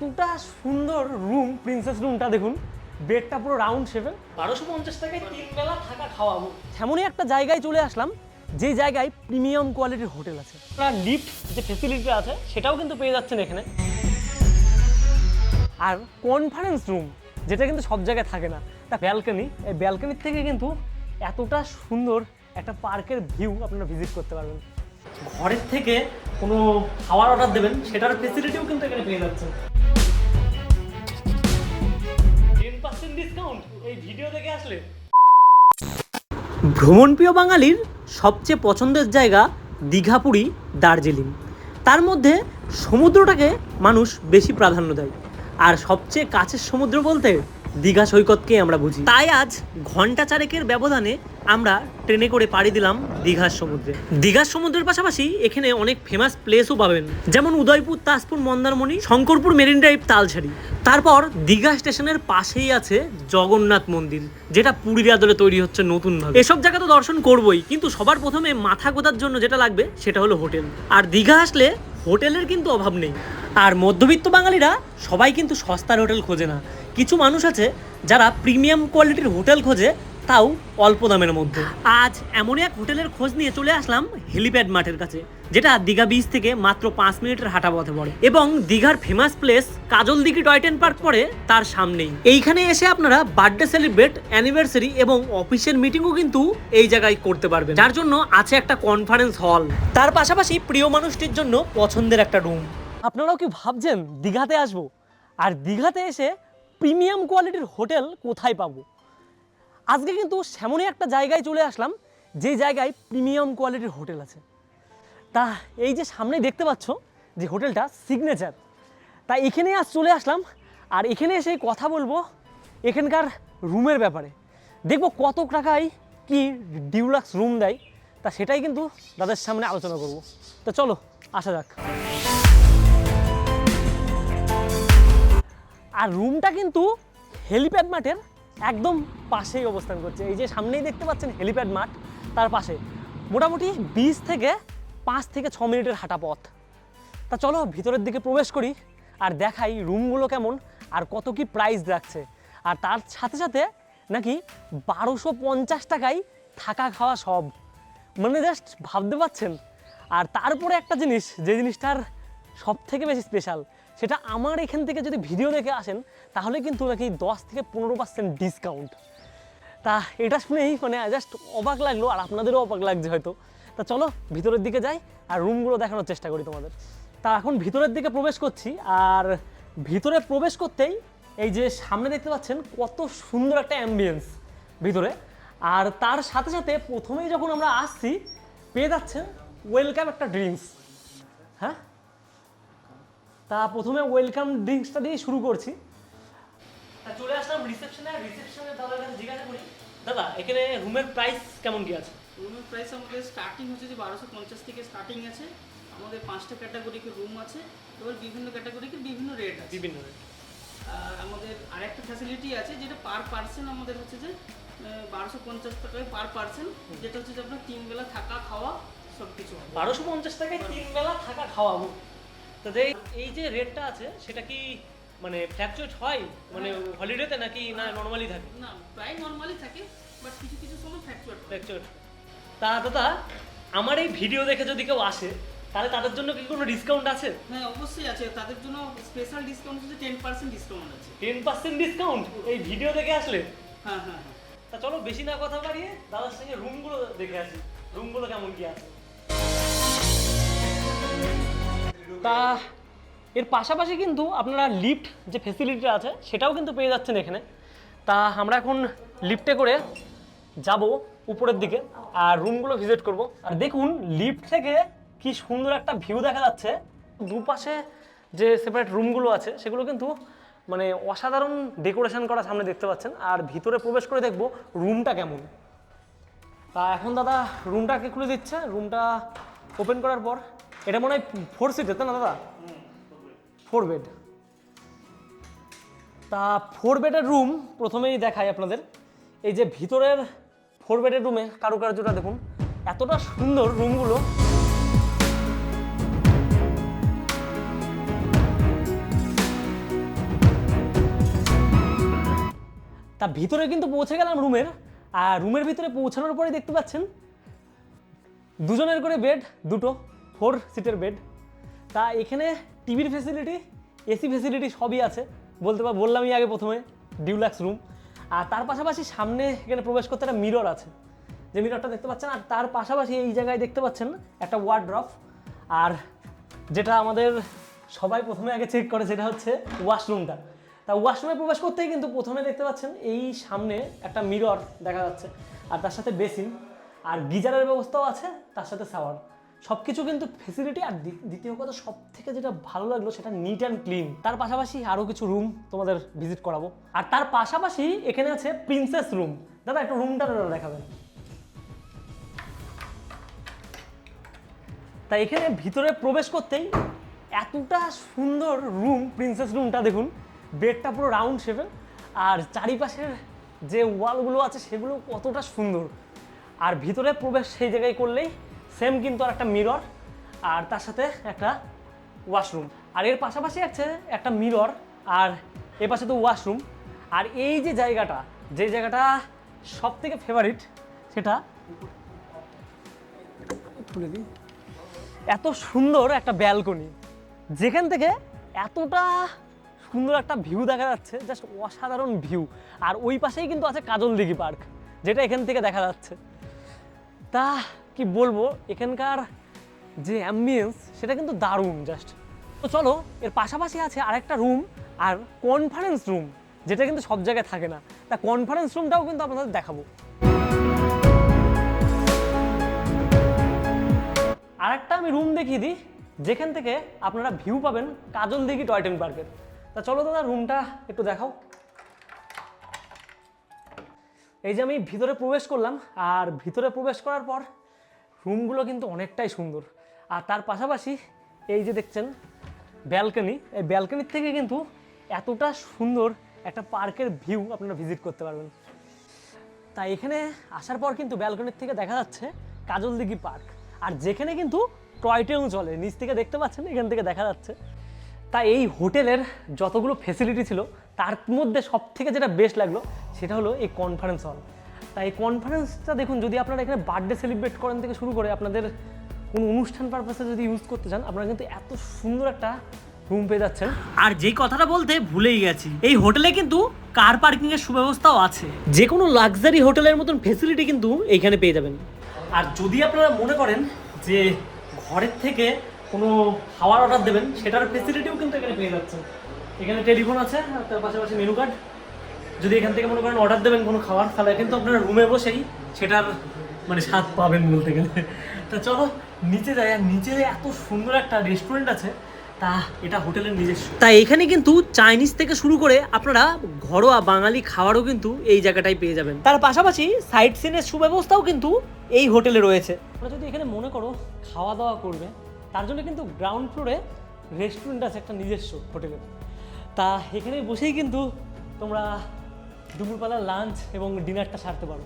এতটা সুন্দর room princess রুমটা দেখুন বেডটা পুরো রাউন্ড শেপের বারোশো পঞ্চাশ টাকায় তিন বেলা থাকা খাওয়াবো। তেমনই একটা জায়গায় চলে আসলাম যে জায়গায় প্রিমিয়াম কোয়ালিটির হোটেল আছে। আপনার লিফট যে ফেসিলিটি আছে সেটাও কিন্তু পেয়ে যাচ্ছেন এখানে। আর কনফারেন্স রুম যেটা কিন্তু সব জায়গায় থাকে না তা ব্যালকনি এই ব্যালকনির থেকে কিন্তু এতটা সুন্দর একটা পার্কের ভিউ আপনারা ভিজিট করতে পারবেন। ঘরের থেকে কোনো খাওয়ার অর্ডার দেবেন সেটার ফেসিলিটিও কিন্তু এখানে পেয়ে যাচ্ছেন। ভ্রমণপ্রিয় বাঙালির সবচেয়ে পছন্দের জায়গা দীঘাপুরি দার্জিলিং। তার মধ্যে সমুদ্রটাকে মানুষ বেশি প্রাধান্য দেয়। আর সবচেয়ে কাছের সমুদ্র বলতে দীঘা সৈকতকে আমরা বুঝি। তাই আজ ঘণ্টা চারেকের ব্যবধানে আমরা ট্রেনে করে পাড়ি দিলাম দীঘার সমুদ্রে। দীঘার সমুদ্রের পাশাপাশি এখানে অনেক ফেমাস প্লেসও পাবেন। যেমন উদয়পুর, তাজপুর, মন্দারমণি, শঙ্করপুর মেরিন ড্রাইভ তালছাড়ি তারপর দীঘা স্টেশনের পাশেই আছে জগন্নাথ মন্দির, যেটা পুরীর আদলে তৈরি হচ্ছে নতুনভাবে। এসব জায়গা তো দর্শন করবই, কিন্তু সবার প্রথমে মাথা গোদার জন্য যেটা লাগবে সেটা হলো হোটেল। আর দীঘা আসলে হোটেলের কিন্তু অভাব নেই। আর মধ্যবিত্ত বাঙালিরা সবাই কিন্তু সস্তার হোটেল খোঁজে না। কিছু মানুষ আছে যারা প্রিমিয়াম কোয়ালিটির হোটেল খোঁজে, তাও অল্প দামের মধ্যে। আজ এমনই এক হোটেলের খোঁজ নিয়ে চলে আসলাম হেলিপ্যাড মাঠের কাছে, যেটা দীঘা বিচ থেকে মাত্র পাঁচ মিনিটের হাঁটা পথে পড়ে। এবং দীঘার famous place Kajal Dighi toy train park পড়ে তার সামনেই। এইখানে এসে আপনারা বার্থডে সেলিব্রেট অ্যানিভার্সারি এবং অফিসের মিটিংও কিন্তু এই জায়গায় করতে পারবেন। যার জন্য আছে একটা কনফারেন্স হল তার পাশাপাশি প্রিয় মানুষটির জন্য পছন্দের একটা রুম আপনারাও কি ভাবছেন দীঘাতে আসব? আর দীঘাতে এসে প্রিমিয়াম কোয়ালিটির হোটেল কোথায় পাবো? আজকে কিন্তু সেমনই একটা জায়গায় চলে আসলাম, যে জায়গায় প্রিমিয়াম কোয়ালিটির হোটেল আছে। তা এই যে সামনে দেখতে পাচ্ছ যে হোটেলটা সিগনেচার। তা এখানে আজ চলে আসলাম, আর এখানে এসে কথা বলব এখানকার রুমের ব্যাপারে। দেখব কত টাকায় কি ডিউলাক্স রুম দেয়, তা সেটাই কিন্তু তাদের সামনে আলোচনা করব। তো চলো, আসা যাক। আর রুমটা কিন্তু হেলিপ্যাড মাঠের একদম পাশেই অবস্থান করছে। এই যে সামনেই দেখতে পাচ্ছেন হেলিপ্যাড মাঠ, তার পাশে। মোটামুটি বিশ থেকে পাঁচ থেকে ছ মিনিটের হাঁটা পথ। তা চলো ভিতরের দিকে প্রবেশ করি আর দেখাই রুমগুলো কেমন আর কত কি প্রাইস রাখছে। আর তার সাথে সাথে নাকি বারোশো পঞ্চাশ টাকায় থাকা খাওয়া সব। মানে জাস্ট ভাবতে পারছেন? আর তারপরে একটা জিনিস, যে জিনিসটার সব থেকে বেশি স্পেশাল সেটা আমার এখান থেকে যদি ভিডিও দেখে আসেন, তাহলে কিন্তু নাকি দশ থেকে পনেরো পার্সেন্ট ডিসকাউন্ট তা এটা শুনেই মানে জাস্ট অবাক লাগল, আর আপনাদেরও অবাক লাগছে হয়তো। তা চলো, ভিতরের দিকে যাই, আর রুমগুলো দেখানোর চেষ্টা করি তোমাদের। তা এখন ভিতরের দিকে প্রবেশ করছি, আর ভিতরে প্রবেশ করতেই এই যে সামনে দেখতে পাচ্ছেন কত সুন্দর একটা অ্যাম্বিয়েন্স ভিতরে। আর তার সাথে সাথে প্রথমেই যখন আমরা আসছি, পেয়ে যাচ্ছেন ওয়েলকাম একটা ড্রিঙ্কস হ্যাঁ? তা প্রথমে ওয়েলকাম ড্রিঙ্কসটা দিয়ে শুরু করছি। তা চলে আসলাম রিসেপশনে রিসেপশনে দাদার কাছে জিজ্ঞাসা করি দাদা এখানে রুমের প্রাইস কেমন কি আছে? রুমের প্রাইস আমাদের স্টার্টিং হচ্ছে যে বারোশো পঞ্চাশ থেকে স্টার্টিং আছে। আমাদের পাঁচটা ক্যাটাগরিকে রুম আছে এবার বিভিন্ন ক্যাটাগরিকে বিভিন্ন রেট আছে। বিভিন্ন। আর আমাদের আরেকটা ফ্যাসিলিটি আছে যেটা পার পার্সন আমাদের হচ্ছে যে বারোশো পঞ্চাশ টাকায় পার পার্সন যেটা হচ্ছে যে আপনার তিন বেলা থাকা খাওয়া সব কিছু বারোশো পঞ্চাশ টাকায় তিন বেলা থাকা খাওয়াবো তো এই যে রেটটা আছে সেটা কি মানে ফ্ল্যাকচুয়েট হয়? মানে হলিডেতে নাকি না নর্মালি থাকে? না প্রায় নর্মালি থাকে বাট কিছু কিছু সময় ফ্যাকচুয়েট হয়। ফ্ল্যাকচুয়েট তা দাদা আমার এই ভিডিও দেখে যদি কেউ আসে তাহলে তাদের জন্য কি কোনো ডিসকাউন্ট আছে? হ্যাঁ অবশ্যই আছে। তাদের জন্য স্পেশাল ডিসকাউন্ট হচ্ছে টেন পার্সেন্ট ডিসকাউন্ট আছে। টেন পার্সেন্ট ডিসকাউন্ট এই ভিডিও দেখে আসলে? হ্যাঁ হ্যাঁ হ্যাঁ। তা চলো বেশি না কথা বাড়িয়ে দাদার সঙ্গে রুমগুলো দেখে আসি। রুমগুলো কেমন কি আছে? তা এর পাশাপাশি কিন্তু আপনারা লিফট যে ফেসিলিটিটা আছে, সেটাও কিন্তু পেয়ে যাচ্ছেন এখানে। তা আমরা এখন লিফটে করে যাব উপরের দিকে আর রুমগুলো ভিজিট করব। আর দেখুন লিফট থেকে কি সুন্দর একটা ভিউ দেখা যাচ্ছে। দুপাশে যে সেপারেট রুমগুলো আছে, সেগুলো কিন্তু মানে অসাধারণ ডেকোরেশন করা সামনে দেখতে পাচ্ছেন। আর ভিতরে প্রবেশ করে দেখব রুমটা কেমন। তা এখন দাদা রুমটাকে খুলে দিচ্ছে। রুমটা ওপেন করার পর এটা মনে হয় ফোর সিট তাই না দাদা? ফোর বেড তা ফোর বেডের রুম প্রথমেই দেখাই আপনাদের। এই যে ভিতরের ফোর বেডের রুমে কারুকার্যটা দেখুন, এতটা সুন্দর রুমগুলো তা ভিতরে কিন্তু পৌঁছে গেলাম রুমের, আর রুমের ভিতরে পৌঁছানোর পরে দেখতে পাচ্ছেন, দুজনের করে বেড দুটো। ফোর সিটের বেড। তা এখানে টিভির ফেসিলিটি এসি ফেসিলিটি সবই আছে। বলতে পার বললামই আগে প্রথমে ডিউলাক্স রুম আর তার পাশাপাশি সামনে এখানে প্রবেশ করতে একটা মিরর আছে। যে মিররটা দেখতে পাচ্ছেন, আর তার পাশাপাশি এই জায়গায় দেখতে পাচ্ছেন একটা ওয়ার্ড্রফ আর যেটা আমাদের সবাই প্রথমে আগে চেক করে, সেটা হচ্ছে ওয়াশরুমটা তা ওয়াশরুমে প্রবেশ করতেই কিন্তু প্রথমে দেখতে পাচ্ছেন এই সামনে একটা মিরর দেখা যাচ্ছে। আর তার সাথে বেসিন আর গিজারের ব্যবস্থাও আছে, তার সাথে শাওয়ার সব কিছু কিন্তু ফেসিলিটি আর দ্বিতীয় কথা সব থেকে যেটা ভালো লাগল সেটা নিট অ্যান্ড ক্লিন তার পাশাপাশি আরও কিছু রুম তোমাদের ভিজিট করাবো। আর তার পাশাপাশি এখানে আছে প্রিন্সেস রুম দাদা, একটু রুমটা দেখাবেন। তা এখানে ভিতরে প্রবেশ করতেই এতটা সুন্দর রুম প্রিন্সেস রুমটা দেখুন। বেডটা পুরো রাউন্ড শেপের আর চারিপাশের যে ওয়ালগুলো আছে সেগুলো কতটা সুন্দর। আর ভিতরে প্রবেশ সেই জায়গায় করলেই সেম কিন্তু আর একটা মিরর আর তার সাথে একটা ওয়াশরুম আর এর পাশাপাশি আছে একটা মিরর আর এর পাশে তো ওয়াশরুম আর এই যে জায়গাটা যে জায়গাটা সব থেকে ফেভারিট সেটা খুলে দিই। এত সুন্দর একটা ব্যালকনি যেখান থেকে এতটা সুন্দর একটা ভিউ দেখা যাচ্ছে জাস্ট অসাধারণ ভিউ আর ওই পাশেই কিন্তু আছে কাজল দিঘি পার্ক যেটা এখান থেকে দেখা যাচ্ছে। তা কি বলব, এখানকার যে অ্যাম্বিয়েন্স সেটা কিন্তু দারুণ জাস্ট তো চলো, এর পাশাপাশি আছে আরেকটা রুম আর কনফারেন্স রুম যেটা কিন্তু সব জায়গায় থাকে না। তা কনফারেন্স রুমটাও কিন্তু আপনাদের দেখাবো। আরেকটা আমি রুম দেখিয়ে দিই, যেখান থেকে আপনারা ভিউ পাবেন কাজল দিঘি টয় ট্রেন পার্কের তা চলো দাদা রুমটা একটু দেখাও। এই যে আমি ভিতরে প্রবেশ করলাম, আর ভিতরে প্রবেশ করার পর রুমগুলো কিন্তু অনেকটাই সুন্দর। আর তার পাশাপাশি এই যে দেখছেন ব্যালকনি এই ব্যালকনির থেকে কিন্তু এতটা সুন্দর একটা পার্কের ভিউ আপনারা ভিজিট করতে পারবেন। তাই এখানে আসার পর কিন্তু ব্যালকনির থেকে দেখা যাচ্ছে কাজল দিঘি পার্ক। আর যেখানে কিন্তু টয় ট্রেনও চলে, নিচ থেকে দেখতে পাচ্ছেন, এখান থেকে দেখা যাচ্ছে। তাই এই হোটেলের যতগুলো ফেসিলিটি ছিল, তার মধ্যে সব থেকে যেটা বেস্ট লাগল, সেটা হলো এই কনফারেন্স হল তাই এই কনফারেন্সটা দেখুন যদি আপনারা এখানে বার্থডে সেলিব্রেট করেন থেকে শুরু করে আপনাদের কোনো অনুষ্ঠান পারপাসে যদি ইউজ করতে চান আপনারা কিন্তু এত সুন্দর একটা রুম পেয়ে যাচ্ছেন। আর যেই কথাটা বলতে ভুলেই গেছি এই হোটেলে কিন্তু কার পার্কিং এর সুব্যবস্থাও আছে। যে কোনো লাক্সারি হোটেলের মতন ফেসিলিটি কিন্তু এইখানে পেয়ে যাবেন। আর যদি আপনারা মনে করেন যে ঘরের থেকে কোনো খাওয়ার অর্ডার দেবেন সেটার ফেসিলিটিও কিন্তু এখানে পেয়ে যাচ্ছেন। এখানে টেলিফোন আছে আর তার পাশাপাশি মেনু কার্ড যদি এখান থেকে মনে করেন অর্ডার দেবেন কোনো খাবার তাহলে কিন্তু আপনারা রুমে বসেই সেটার মানে স্বাদ পাবেন বলতে গেলে। তা চলো নিচে যাই আর নিচে এত সুন্দর একটা রেস্টুরেন্ট আছে তা এটা হোটেলের নিজস্ব। তা এখানে কিন্তু চাইনিজ থেকে শুরু করে আপনারা ঘরোয়া বাঙালি খাবারও কিন্তু এই জায়গাটায় পেয়ে যাবেন। তার পাশাপাশি সাইট সিনের সুব্যবস্থাও কিন্তু এই হোটেলে রয়েছে। তোমরা যদি এখানে মনে করো খাওয়া দাওয়া করবে তার জন্য কিন্তু গ্রাউন্ড ফ্লোরে রেস্টুরেন্ট আছে একটা নিজস্ব হোটেলের। তা এখানে বসেই কিন্তু তোমরা দুপুরবেলা লাঞ্চ এবং ডিনারটা সারতে পারো।